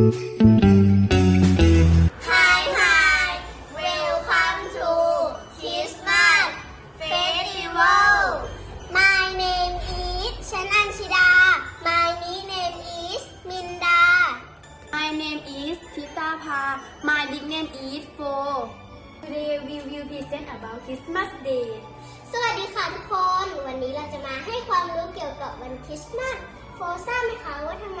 Hi hi welcome to Christmas festival My name is ฉันอัญชิดา My name is มินดา My name is ทิตาภา My big name is โฟ Today we will present about Christmas Day สวัสดีค่ะทุกคน วันนี้เราจะมาให้ความรู้เกี่ยวกับวันคริสต์มาสโฟทราบไหมคะว่าทำไม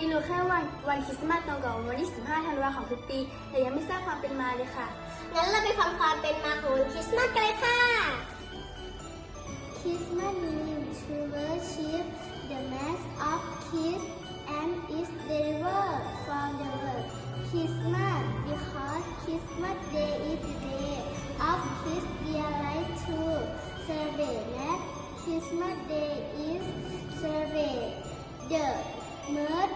นี้รู้แค่วันวันคริสต์มาสตรงกับวันที่ 15 ธันวาของทุกปีแต่ยังไม่ทราบความเป็นมาเลยค่ะงั้นเราไปฟังความเป็นมาของวันคริสต์มาสกันเลยค่ะ Christmas meaning to worship the mass of Christ and is derived from the word Christmas because Christmas Day is the day of Christ dear life to celebrate that Christmas Day is celebrate the birth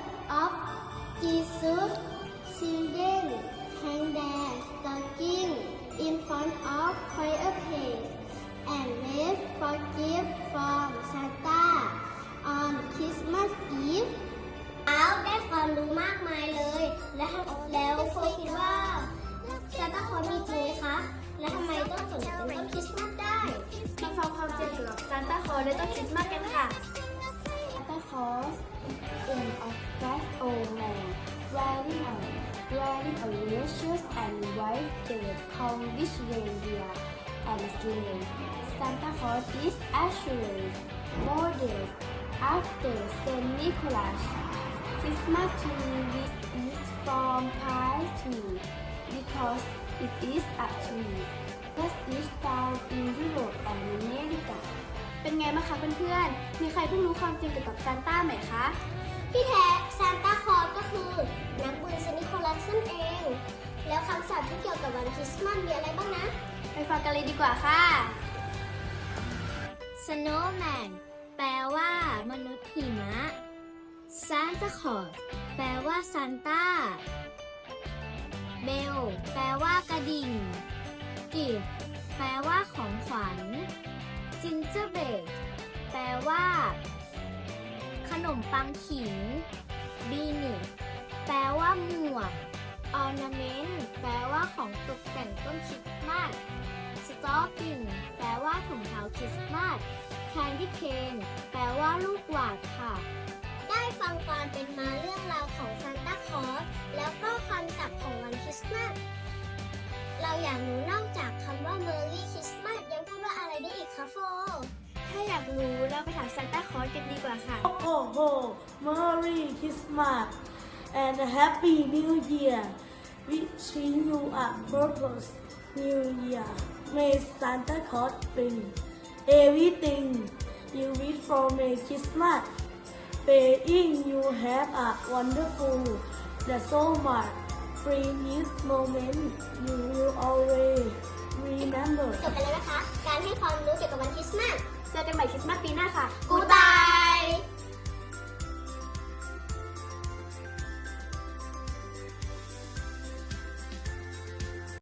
a little Christmas Santa Claus in a fat old man, wearing a, wearing a red and white beard, come reindeer and sleigh. Santa Claus is actually more days after Saint Nicholas. Christmas tree with is from pine tree because it is a tree that is found in Europe and America. เป็นไงบ้างคะเพื่อนๆ มีใครเพิ่งรู้ความจริงเกี่ยวกับซานต้าไหมคะ พี่แท้ซานต้าคอสก็คือนักบุญซินิโคลัสนั่นเอง แล้วคำศัพท์ที่เกี่ยวกับวันคริสต์มาสมีอะไรบ้างนะ ไปฟังกันเลยดีกว่าค่ะ Snowman แปลว่ามนุษย์หิมะ Santa Claus แปลว่าซานต้าเบลแปลว่ากระดิ่ง g i f แปลว่าของขวัญจินเจอร์เบกแปลว่า ขนมปังขิงบีนิแปลว่าหมวกออนาเมนต์แปลว่าของตกแต่งต้นคริสต์มาสสตอกิ้งแปลว่าถุงเท้าคริสต์มาสแคนดี้เคนแปลว่าลูกหวาดค่ะ ได้ฟังความเป็นมาเรื่องราวของซานตาคลอสแล้วก็ความศัพท์ของวันคริสต์มาสเราอยากรู้นะคะโฟถ้าอยากรู้เราไปถามซานต้าคอสกันดีกว่าค่ะ โอ้โห Merry Christmas and Happy New Year wishing you a p u r o s e New Year May Santa Claus bring everything you wish for m a y Christmas praying you have a wonderful the so much free this moment you will always สต์มาสเจอกันใหม่คริสต์มาสปีหน้าค่ะกูต